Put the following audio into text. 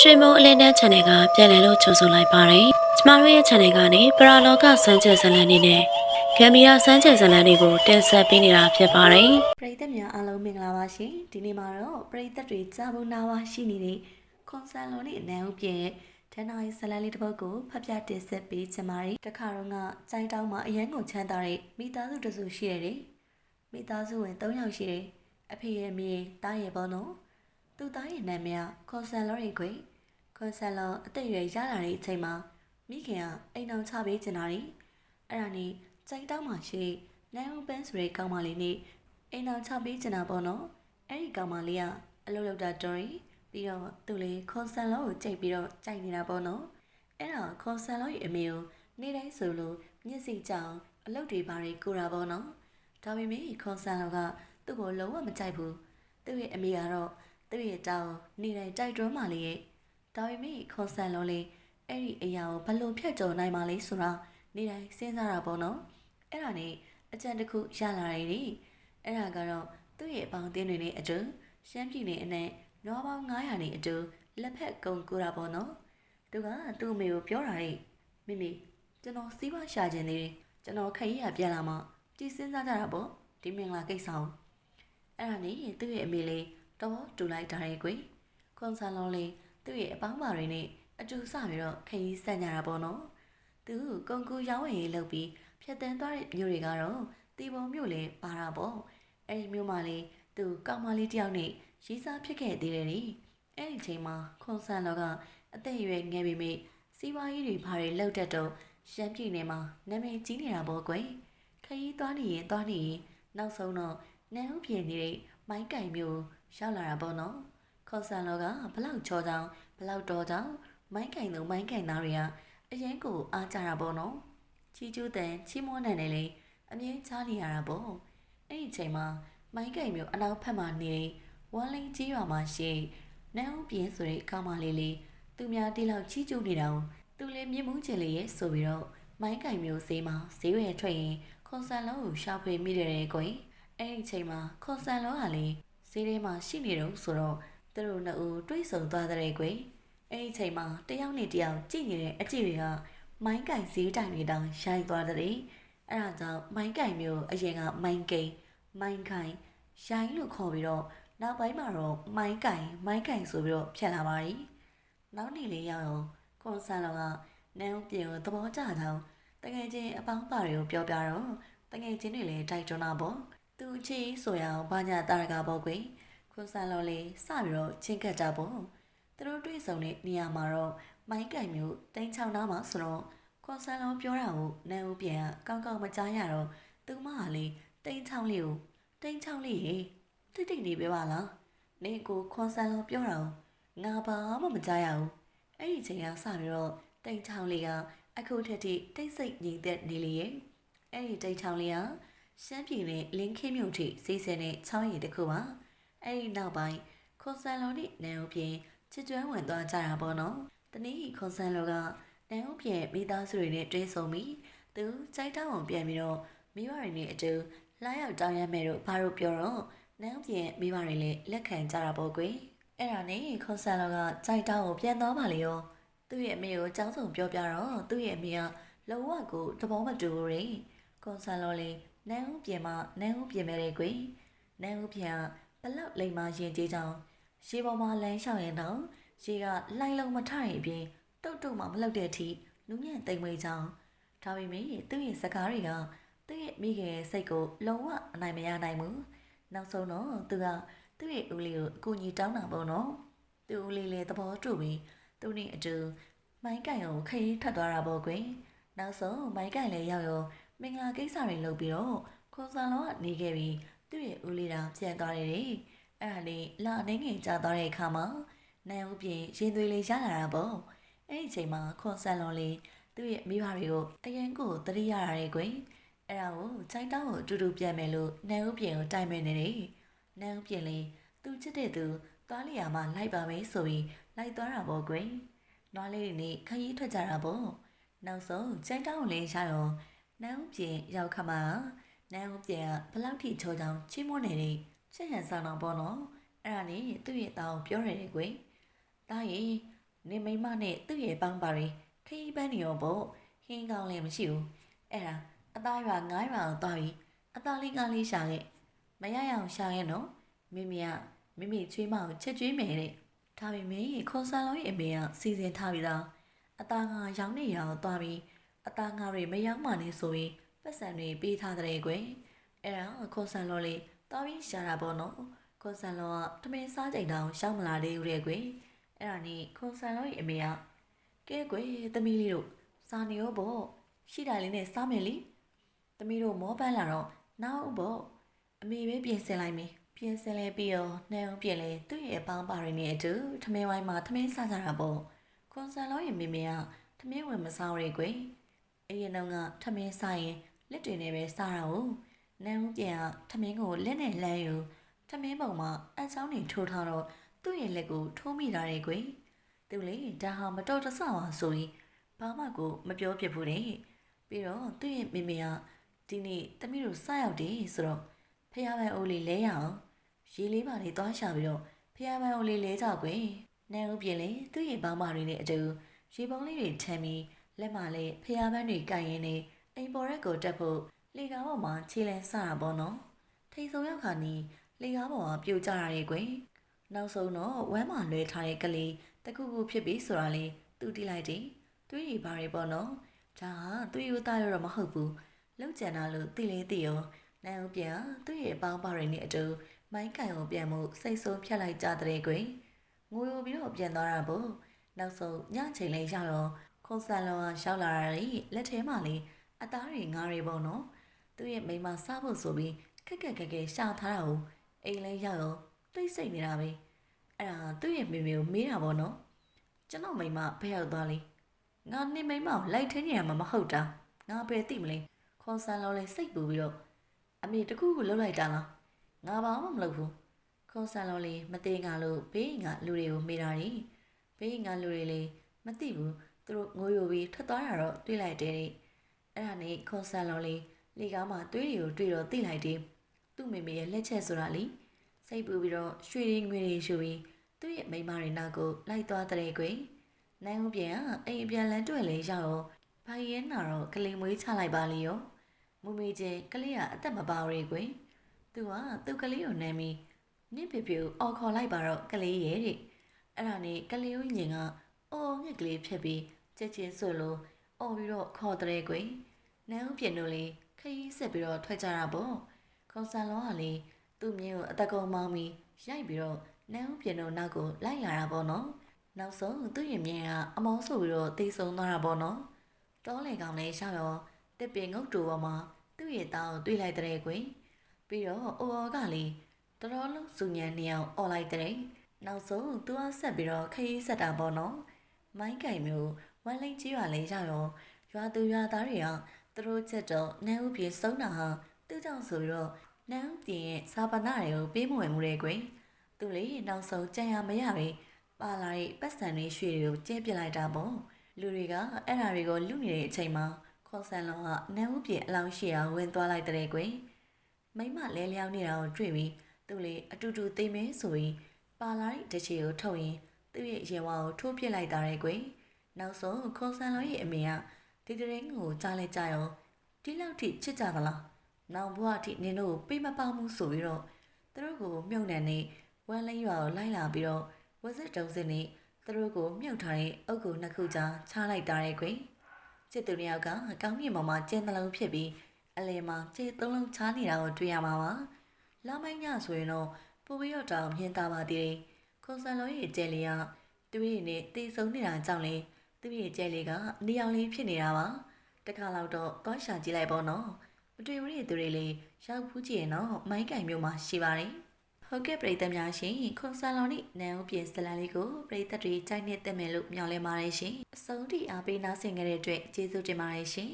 ရွှေမုံအလင်းတဲ့ channel ကပြန်လည်လို့ကြိုဆိုလိုက်ပါတယ်။ကျမတို့ရဲ့ channel ကနေပရာလောကစမ်းကြယ်ဇာတ်လမ်းတွေနဲ့ဂမ်ဘီယာစမ်းကြယ်ဇာတ်လမ်းတွေကိုတင်ဆက်ပေးနေတာဖြစ်ပါတယ်။ပရိသတ်များအားလုံးမင်္ဂလာပါရှင်ဒီနေ့မှာတော့ပရိသတ်တွေကြာဘူးနာဝါရှိနေတဲ့ခွန်ဆန်လွန်နဲ့အနန်းဦးပြည့်ရဲ့တန်းနိုင်ဇလန်လေးတစ်ပုဒ်ကိုဖတ်ပြတင်ဆက်ပေးချင်ပါတယ်တခါတော့ကကြိုင်းတောင်းမှာအရန်ကိုချမ်းသာတဲ့မိသားစုတစုရှိရတယ်မိသားစုဝင်၃ယောက်ရှိတယ်အဖေရဲ့မိရဲ့တားရဲ့ဘောနော် သူ့သားရဲ့နာမည်ကခွန်ဆန်လော်ရဲ့ခွေခွန်ဆန်လော်အသက်အရွယ်ရလာတဲ့အချိန်မှာမိခင်ကအိမ်အောင်ချပေးချင်တာလေအဲ့ဒါနဲ့ကြိုင်းတောင်းမှာရှိနန်းဦးပန်းဆိုတဲ့ကောင်းမလေးနဲ့အိမ်အောင်ချပေးချင်တာပေါ့နော်အဲ့ဒီကောင်မလေးကအလုပ်လုပ်တာတော်ရင်ပြီးတော့သူလေခွန်ဆန်လောကိုကြိတ်ပြီးတော့ကြိုက်နေတာပေါ့နော်အဲ့တော့ခွန်ဆန်လောရဲ့အမေကိုနေ့တိုင်းဆိုလို့မျက်စိကြောင်အလုပ်တွေဘာတွေကိုတာပေါ့နော်ဒါပေမဲ့ခွန်ဆန်လောကသူ့ကိုလုံးဝမကြိုက်ဘူးသူ့ရဲ့အမေကတော့ သူ့ရဲ့တောင်းနေ့တိုင်းတိုက်တွန်းမှလေးရဲ့ဒါပေမဲ့ခွန်ဆန်လောလေးအဲ့ဒီအရာကိုဘလို့ဖြတ်ကျော်နိုင်မှလဲဆိုတာနေ့တိုင်းစဉ်းစားတာပေါ့နော်အဲ့ဒါနဲ့အကြံတစ်ခုရလာရည်အဲ့ဒါကတော့သူ့ရဲ့အပေါင်းအသင်းတွေနဲ့အတူရှမ်းပြည်နယ်အနဲ့နွားပေါင်း900နဲ့အတူလက်ဖက်ကုံကူတာပေါ့နော်သူကသူ့အမေကိုပြောတာလေမိမိကျွန်တော်စီးပွားရှာခြင်းလေးကျွန်တော်ခရီးရပြန်လာမှကြည်စင်းစားကြတာပေါ့ဒီမင်္ဂလာကိစ္စအောင်အဲ့ဒါနဲ့သူ့ရဲ့အမေလေး တော့တူလိုက်တာရဲ့ကွယ်ခွန်ဆန်လုံးလေးသူ့ရဲ့အပေါင်းပါတွေနဲ့အတူစပြီးတော့ခရီးဆက်ကြတာပေါ့နော်သူကုံကူရောင်းဝယ်ရေးလုပ်ပြီးဖြတ်တန်းသွားတဲ့မျိုးတွေကတော့တီပုံမျိုးလေးပါတာပေါ့အဲ့ဒီမျိုးမှလေးသူကောင်မလေးတယောက်နဲ့ရီးစားဖြစ်ခဲ့သေးတယ်လေအဲ့ဒီချိန်မှာခွန်ဆန်လောကအသက်အရွယ်ငယ်ပေမဲ့စီးပွားရေးတွေဘာတွေလောက်တတ်တော့ရှမ်းပြည်နယ်မှာနာမည်ကြီးနေတာပေါ့ကွယ်ခရီးသွားနေရင်သွားနေရင်နောက်ဆုံးတော့နန်းဦးပြည်နေတဲ့မိုင်းကင်မျိုး ရောက်လာတာပေါ့နော်ခွန်ဆန်လောကဘလောက်ချောကြောင်ဘလောက်တော်ကြောင်မိုင်းကင်တို့မိုင်းကင်သားတွေကအရင်ကိုအားကြတာပေါ့နော်ချီကျူးတန်ချီးမွမ်းတဲ့နေလေအမြင်ချားနေရတာပေါ့အဲ့ဒီချိန်မှာမိုင်းကင်မျိုးအနောက်ဖက်မှာနေဝမ်လင်းကြီးရွာမှာရှိနန်းဦးပြင်းဆိုတဲ့ကောင်မလေးလေးသူများတိလောက်ချီးကျူးနေတာကိုသူလည်းမြင်မှုချင်လေရဲ့ဆိုပြီးတော့မိုင်းကင်မျိုးဈေးမှာဈေးဝယ်ထွက်ရင်ခွန်ဆန်လုံးကိုရှာဖွေမိတယ်ကွယ်အဲ့ဒီချိန်မှာခွန်ဆန်လုံးကလေ ဈေးထဲမှာရှိနေတော့ဆိုတော့သူတို့နှစ်ဦးတွေးဆုံသွားတဲ့ကွယ်အဲ့ဒီချိန်မှာတယောက်နဲ့တယောက်ကြည့်နေတဲ့အကြည့်တွေကမိုင်းကင်ဈေးတိုင်တွေတောင်ရှိုင်းသွားတဲ့အဲ့ဒါကြောင့်မိုင်းကင်မျိုးအရင်ကမိုင်းကိန်မိုင်းခိုင်ရိုင်းလို့ခေါ်ပြီးတော့နောက်ပိုင်းမှာတော့မိုင်းကင်မိုင်းကင်ဆိုပြီးတော့ဖြတ်လာပါပြီနောက်နေ့လေးရောက်ရောခွန်ဆန်လောကနန်းဦးပြင်ကိုသဘောကျကြောင်းတကယ်ချင်းအပေါင်းပါတွေကိုပြောပြတော့တကယ်ချင်းတွေလည်းတိုက်တွန်းတာပေါ့ သူအချီဆိုရအောင်ဘာညာတာရကပေါ့ကွယ်ခွန်ဆန်လောလေးစပြီးတော့ချင်းကတ်ကြပေါ့သူတို့တွေ့ဆုံတဲ့နေရာမှာတော့မိုင်းကင်မျိုးတင်းချောင်းသားမှာဆိုတော့ခွန်ဆန်လုံးပြောတာကိုနန်းဦးပြန်ကကောင်းကောင်းမကြားရတော့သူမဟာလေတိန်ချောင်းလေးကိုတိန်ချောင်းလေးဟေတိတ်တိတ်နေပြပါလားနေကိုခွန်ဆန်လုံးပြောတာကိုငါဘာမှမကြားရဘူးအဲ့ဒီချိန်ကစပြီးတော့တိန်ချောင်းလေးကအခုထက်ထိတိတ်ဆိတ်ငြိမ်သက်နေလေရဲ့အဲ့ဒီတိန်ချောင်းလေးက ရှမ်းပြည်နယ်လင်းခင်းမြို့ထိစီးစဲတဲ့ချောင်းရည်တစ်ခုပါအဲ့ဒီနောက်ပိုင်းခွန်ဆန်လုံးနဲ့နန်းဦးပြန်ချစ်ကျွမ်းဝင်သွားကြတာပေါ့နော်တနည်းခွန်ဆန်လုံးကနန်းဦးပြန်မိသားစုတွေနဲ့တွဲဆုံပြီးသူကြိုက်တောင်းအောင်ပြန်ပြီးတော့မိဘတွေနဲ့အတူလာရောက်တောင်းရမယ်လို့ဘာလို့ပြောတော့နန်းပြန်မိဘတွေလည်းလက်ခံကြတာပေါ့ကွယ်အဲ့ဒါနဲ့ခွန်ဆန်လောကကြိုက်တောင်းကိုပြန်သွားပါလေရောသူ့ရဲ့အမေကိုကြောင်းစုံပြောပြတော့သူ့ရဲ့အမေကလုံးဝကိုသဘောမတူဘူးလေ ခွန်ဆန်လောလေးနန်းဦးပြင်မှာနန်းဦးပြင်မဲ့တယ်ကွယ်နန်းဦးပြင်ကဘလောက်လိမ်မာရင်ကြီးကြောင်ရှေးပေါ်မှာလမ်းလျှောက်ရင်တော့ရှေးကလိုင်းလုံးမထရင်အပြင်တုတ်တုတ်မှမလောက်တဲ့အထိနူးညံ့တိမ်မွေးကြောင်ဒါပေမဲ့သူ့ရဲ့စကားတွေကသူ့ရဲ့မိခင်ရဲ့စိတ်ကိုလုံးဝအနိုင်မရနိုင်ဘူးနောက်ဆုံးတော့သူကသူ့ရဲ့ဦးလေးကိုအကူအညီတောင်းတာပေါ့နော်သူ့ဦးလေးလည်းသဘောတူပြီးသူနဲ့အတူမိုင်းကင်ကိုခရီးထွက်သွားတာပေါ့ကွယ်နောက်ဆုံးမိုင်းကင်လည်းရောက်ရော မင်္ဂလာကိစ္စတွေလုပ်ပြီးတော့ခွန်ဆန်လောကနေခဲ့ပြီးသူ့ရဲ့ဦးလေးတောင်ပြန်သွားတယ်လေအဲ့ဒါလေးလာအနေငယ်ကြာသွားတဲ့အခါမှာနိုင်ဦးပြင်ရင်သွေးလေးရလာတာပေါ့အဲ့ဒီအချိန်မှာခွန်ဆန်လောလေးသူ့ရဲ့မိဘတွေကိုအရင်ကိုတတိရတာလေကွယ်အဲ့ဒါကိုချိုင်းတောင်းကိုအတူတူပြန်မယ်လို့နိုင်ဦးပြင်ကိုတိုင်မယ်နေတယ်နိုင်ဦးပြင်လေးသူချစ်တဲ့သူသွားလျာမှာလိုက်ပါမယ်ဆိုပြီးလိုက်သွားတာပေါ့ကွယ်နွားလေးတွေနဲ့ခရီးထွက်ကြတာပေါ့နောက်ဆုံးချိုင်းတောင်းကိုလေးရရော နိုင်ဦးပြင်ရောက်ခါမှာနိုင်ဦးပြင်ကဘလောက်ထိချောချောင်းချီးမွမ်းနေတဲ့ချစ်ဟန်ဆောင်တော့ပေါ့နော်အဲ့ဒါနဲ့သူ့ရဲ့တောင်းပြောရတယ်ကွယ်တားရင်နေမိမနဲ့သူ့ရဲ့ပန်းပါရီခရီးပန်းနေရောပေါ့ဟင်းကောင်းလည်းမရှိဘူးအဲ့ဒါအသားရွာငားရွာအောင်သွားပြီးအသားလေးကားလေးရှာခဲ့မရရအောင်ရှာခဲ့နော်မိမိကမိမိချွေးမကိုချက်ကျွေးမယ်တဲ့ဒါပေမဲ့ခွန်ဆန်လုံးရဲ့အမေကစီစဉ်ထားပြီးသားအသားငါရောင်းနေရအောင်သွားပြီး အသားငါတွေမရောက်မှနေဆိုပြီးပတ်စံတွေပေးထားတဲ့ကွယ်အဲ့ဒါခွန်ဆန်လုံးလေးသွားပြီးရှာတာပေါ့နော်ခွန်ဆန်လုံးကတမင်စားကြိမ်တောင်ရှောက်မလာသေးဘူးတဲ့ကွယ်အဲ့ဒါနဲ့ခွန်ဆန်လုံးရဲ့အမေကကဲကွယ်သမီးလေးတို့စားနေရောပေါ့ရှိတာလေးနဲ့စားမယ်လीသမီးတို့မောပန်းလာတော့နောက်ပေါ့အမေပဲပြင်ဆင်လိုက်မယ်ပြင်ဆင်လဲပြီးတော့နှဲအောင်ပြင်လဲသူ့ရဲ့အပေါင်းပါရင်းနဲ့အတူထမင်းဝိုင်းမှာထမင်းစားကြတာပေါ့ခွန်ဆန်လုံးရဲ့မိမေကထမင်းဝင်မစားရဲကွယ် အရင်တော့ကထမင်းစားရင်လက်တွေနဲ့ပဲစားတာဟုတ်နှဲအောင်ပြင်ကထမင်းကိုလက်နဲ့လှမ်းယူထမင်းပုံမှာအချောင်းတွေထိုးထားတော့သူ့ရဲ့လက်ကိုထိုးမိတာရဲ့ကွယ်သူလေဒါဟာမတော်တဆပါဆိုရင်ဘာမှကိုမပြောပြဘူးတဲ့ပြီးတော့သူ့ရဲ့မိမေကဒီနေ့တမီးတို့စရောက်တယ်ဆိုတော့ဖះပန်းအိုးလေးလဲရအောင်ရေလေးပါလေးသွားရှာပြီးတော့ဖះပန်းအိုးလေးလဲကြကွယ်နန်းဦးပြင်လေသူ့ရဲ့ဘောင်းမတွေနဲ့အတူရေပုံးလေးတွေထမ်းပြီး လက်မလေးဖះပန်းတွေကင်ရင်းနေအိမ်ပေါ်ရက်ကိုတက်ဖို့လေကားပေါ်မှာခြေလန်းစတာပေါ့နော်ထိန်ဆုံရောက်ခါနီလေကားပေါ်မှာပြိုကျတာတွေကွယ်နောက်ဆုံးတော့ဝမ်းမလွဲထားတဲ့ကလေးတခုခုဖြစ်ပြီးဆိုတာလေသူတီးလိုက်တယ်သွေးရီပါရီပေါ့နော်ဒါဟာသွေးရိုးသားရတော့မဟုတ်ဘူးလောက်ကျန်တာလို့သိလေသိရောနန်းဦးပြန်သူ့ရဲ့အပေါင်းပါရင်းနဲ့အတူမိုင်းကန်ကိုပြန်မှုစိတ်ဆိုးဖြတ်လိုက်ကြတဲ့ကွယ်ငိုယိုပြီးတော့ပြန်သွားတာပေါ့နောက်ဆုံးညချိန်လေးရတော့ ခွန်ဆန်လောကရှောက်လာတာလေလက်ထဲမှာလေအသားတွေငါးတွေပေါ့နော်သူ့ရဲ့မိန်းမစားဖို့ဆိုပြီးခက်ခက်ခက်ခက်ရှာထားတာကိုအိမ်လေးရောက်တော့သိစိတ်နေတာပဲအဲ့ဒါသူ့ရဲ့မိမေကိုမေးတာပေါ့နော်ကျွန်တော်မိန်းမဘယ်ရောက်သွားလဲငါနေမိန်းမကိုလိုက်ထင်းနေရမှာမဟုတ်တာငါပဲသိမလဲခွန်ဆန်လောလေးစိတ်ပူပြီးတော့အမေတခုခုလှုပ်လိုက်တာလားငါဘာမှမလုပ်ဘူးခွန်ဆန်လောလေးမသေးငါလို့ဘေးငါလူတွေကိုမေးတာနေဘေးငါလူတွေလေမသိဘူး သူတို့ငိုယိုပြီးထွက်သွားတာတော့တွေးလိုက်တယ်တဲ့အဲ့ဒါနဲ့ခွန်ဆန်လောလေးလေကားမှာတွေးတွေကိုတွေးတော့သိလိုက်တယ်သူ့မိမေရဲ့လက်ချက်ဆိုတာလေစိတ်ပူပြီးတော့ရွှေရင်းငွေတွေရှူပြီးသူ့ရဲ့မိန်းမတွေနောက်ကိုလိုက်သွားတဲ့ကွယ်နိုင်ဦးပြန်အိမ်ပြန်လန်းတွေ့လေရောက်တော့ဘာရဲနာတော့ကလေးမွေးချလိုက်ပါလေရောမူမေချင်းကလေးကအသက်မပါရဲကွယ်သူကသူ့ကလေးကိုနမ်းပြီးနင့်ပြပြအော်ခေါ်လိုက်ပါတော့ကလေးရဲ့တဲ့အဲ့ဒါနဲ့ကလေးဦးညင်က အော်ငှက်ကလေးဖြတ်ပြီးချက်ချင်းဆိုလို့အော်ပြီးတော့ခေါ်တဲ့ကွယ်နန်းဦးပြင်တို့လေခရီးဆက်ပြီးတော့ထွက်ကြတာပေါ့ခွန်ဆန်လောကလေသူ့မြင်းကိုအတကုံမောင်းပြီးရိုက်ပြီးတော့နန်းဦးပြင်တို့နောက်ကိုလိုက်လာတာပေါ့နော်နောက်ဆုံးသူ့ရင်မြင်းကအမောင်းဆိုပြီးတော့တေးဆုံးသွားတာပေါ့နော်တောလေကောင်လေးရှောက်ရောတစ်ပင်ငုတ်တူပေါ်မှာသူ့ရဲ့သားကိုတွေးလိုက်တဲ့ကွယ်ပြီးတော့အိုအော်ကလေတော်တော်လုံးစုညံနေအောင်អော်လိုက်တဲ့နောက်ဆုံးသူကဆက်ပြီးတော့ခရီးဆက်တာပေါ့နော် မိုင်းကင်မျိုးဝမ်းလိန်ကြီးရွာလေးရောက်ရောရွာသူရွာသားတွေကသူတို့ချက်တော့နန်းဦးပြေဆုံးတာဟာသူ့ကြောင့်ဆိုပြီးတော့နန်းဦးပြေရဲ့စာပနာတွေကိုပေးမဝင်မှုတဲ့ကွယ်သူလေနောက်ဆုံးကြံရမရပဲပါလာတဲ့ပတ်စံတွေရွှေတွေကိုကျဲပြစ်လိုက်တာပေါ့လူတွေကအဲ့ဓာတွေကိုလူနေတဲ့အချိန်မှာခွန်ဆန်လောကနန်းဦးပြေအလောင်းရှိအောင်ဝင်သွားလိုက်တဲ့ကွယ်မိမလဲလျောင်းနေတာကိုတွေ့ပြီးသူလေအတူတူသိမင်းဆိုပြီးပါလာတဲ့တချီကိုထုတ်ရင် သူ့ရဲ့ရင်ဝါကိုထိုးပစ်လိုက်တာတဲ့ကွယ်နောက်ဆုံးခွန်ဆန်လောရဲ့အမေကဒီတရင်ကိုကြားလိုက်ကြရောဒီလောက်ထိချစ်ကြသလားနောင်ဘွားအထိနင်တို့ပေးမပေါမှုဆိုပြီးတော့သူတို့ကိုမြုပ်နှံနေဝမ်းလိမ့်ရွာကိုလိုက်လာပြီးတော့ဝက်စစ်တုံးစင်းနေသူတို့ကိုမြုပ်ထားတဲ့အုပ်ကိုနှစ်ခုကြားချလိုက်တာရဲ့ကွယ်ချစ်သူနှစ်ယောက်ကကောင်းကင်ပေါ်မှာကျင်းသလုံးဖြစ်ပြီးအလယ်မှာခြေသုံးလုံးချားနေတာကိုတွေ့ရမှာပါလာမိုင်းညဆိုရင်တော့ပူပြီးတော့တောင်မြင်သာပါသေးတယ် ခွန်ဆန်လုံးရဲ့ကျဲလေးကသူ့ရဲ့နဲ့တေဆုံးနေတာကြောင့်လေသူ့ရဲ့ကျဲလေးကနေအောင်လေးဖြစ်နေတာပါတခါတော့တော့ရှာကြည့်လိုက်ပေါ့နော်မတွေ့ဘူးတဲ့သူတွေလေရောက်ဖူးကြည့်ရင်တော့မိုင်းကင်မျိုးမှာရှိပါတယ်ဟုတ်ကဲ့ပြည်သက်များရှင်ခွန်ဆန်လော်နိနန်ဦးပြင်ဇလန်လေးကိုပြည်သက်တွေကြိုက်နေတက်မယ်လို့မျှော်လင့်ပါတယ်ရှင်အဆုံးထိအားပေးနားဆင်ကြတဲ့အတွက်ကျေးဇူးတင်ပါတယ်ရှင်